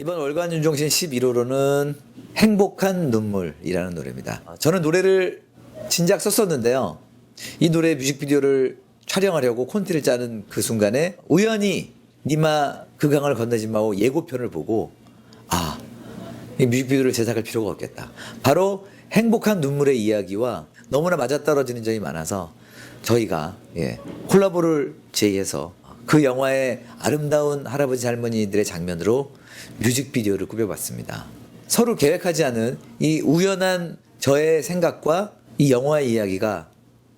이번 월간 윤종신 11호로는 행복한 눈물이라는 노래입니다. 아, 저는 노래를 진작 썼었는데요. 이 노래 뮤직비디오를 촬영하려고 콘티를 짜는 그 순간에 우연히 니마 그 강을 건너지 마고 예고편을 보고 아, 이 뮤직비디오를 제작할 필요가 없겠다. 바로 행복한 눈물의 이야기와 너무나 맞아떨어지는 점이 많아서 저희가 예, 콜라보를 제의해서 그 영화의 아름다운 할아버지 할머니들의 장면으로 뮤직비디오를 꾸며봤습니다. 서로 계획하지 않은 이 우연한 저의 생각과 이 영화의 이야기가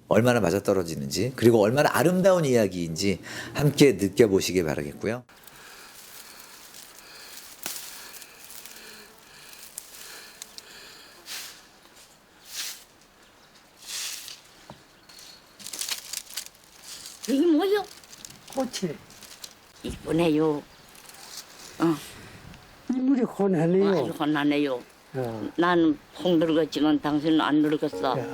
얼마나 맞아떨어지는지 그리고 얼마나 아름다운 이야기인지 함께 느껴보시길 바라겠고요. 이게 뭐요? 꽃이 이쁘네요. 어, 인물이 혼하네요. 아주 혼나네요. 어. 나는 폭 늙었지만 당신은 안 늙었어. 야.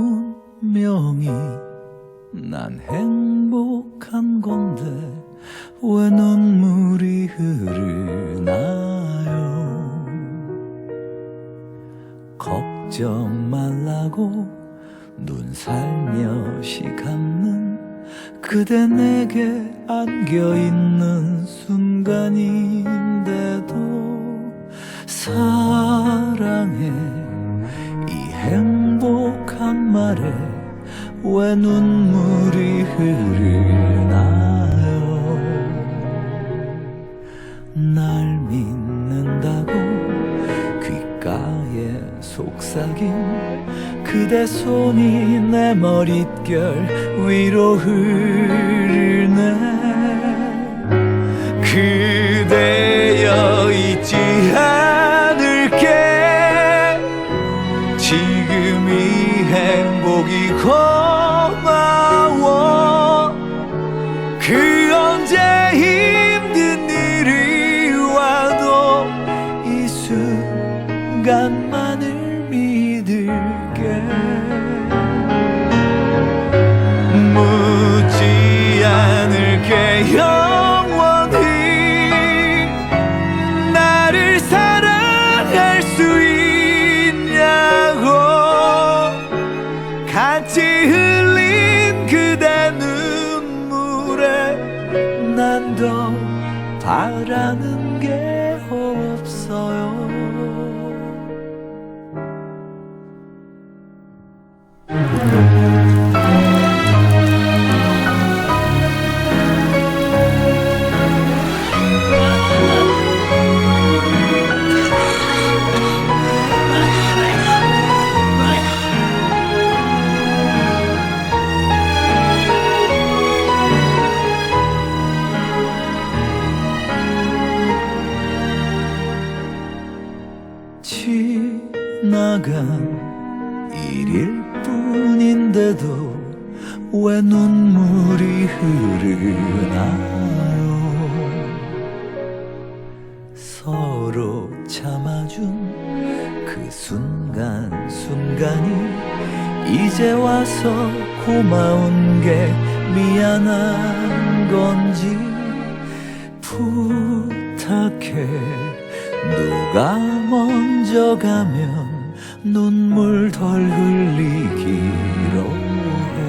분명히 난 행 걱정 말라고 눈 살며시 감는 그대 내게 안겨있는 순간인데도 사랑해. 이 행복한 말에 왜 눈물이 흐르나 속삭인 그대 손이 내 머릿결 위로 흐르네. 그대여 잊지 않을게. 지금 이 행복이 고마워. 그 언제 힘든 일이 와도 이 순간만 더 바라는 게 없어요 지나간 일일 뿐인데도 왜 눈물이 흐르나요? 서로 참아준 그 순간 순간이 이제 와서 고마운 게 미안한 건지 부탁해 누가 먼저 가면 눈물 덜 흘리기로 해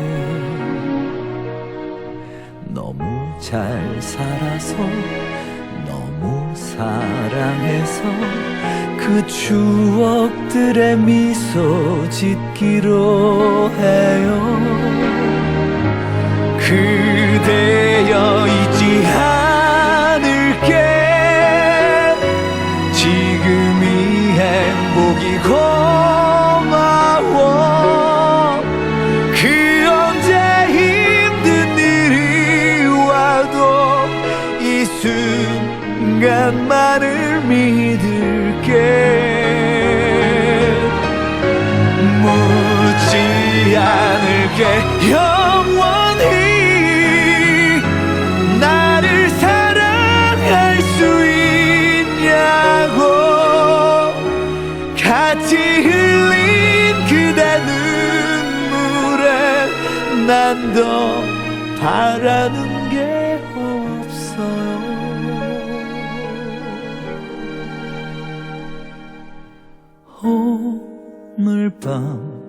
너무 잘 살아서 너무 사랑해서 그 추억들의 미소 짓기로 해요. 그대여 않 고마워. 그 언제 힘든 일이 와도 이 순간만을 믿을게. 묻지 않을게 바라는 게 없어요 오늘 밤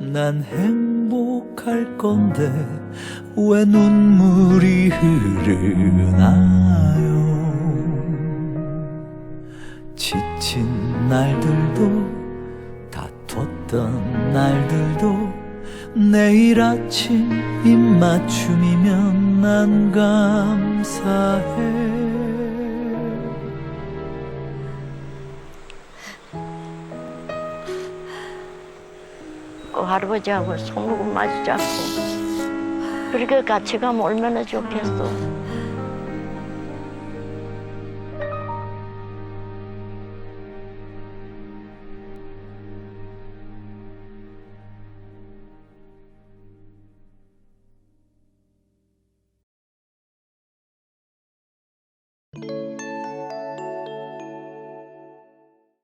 난 행복할 건데 왜 눈물이 흐르나요? 지친 날들도 다퉜던 날들도 내일 아침 입맞춤이면 난 감사해 그 할아버지하고 손목을 마주 잡고 그렇게 같이 가면 얼마나 좋겠어.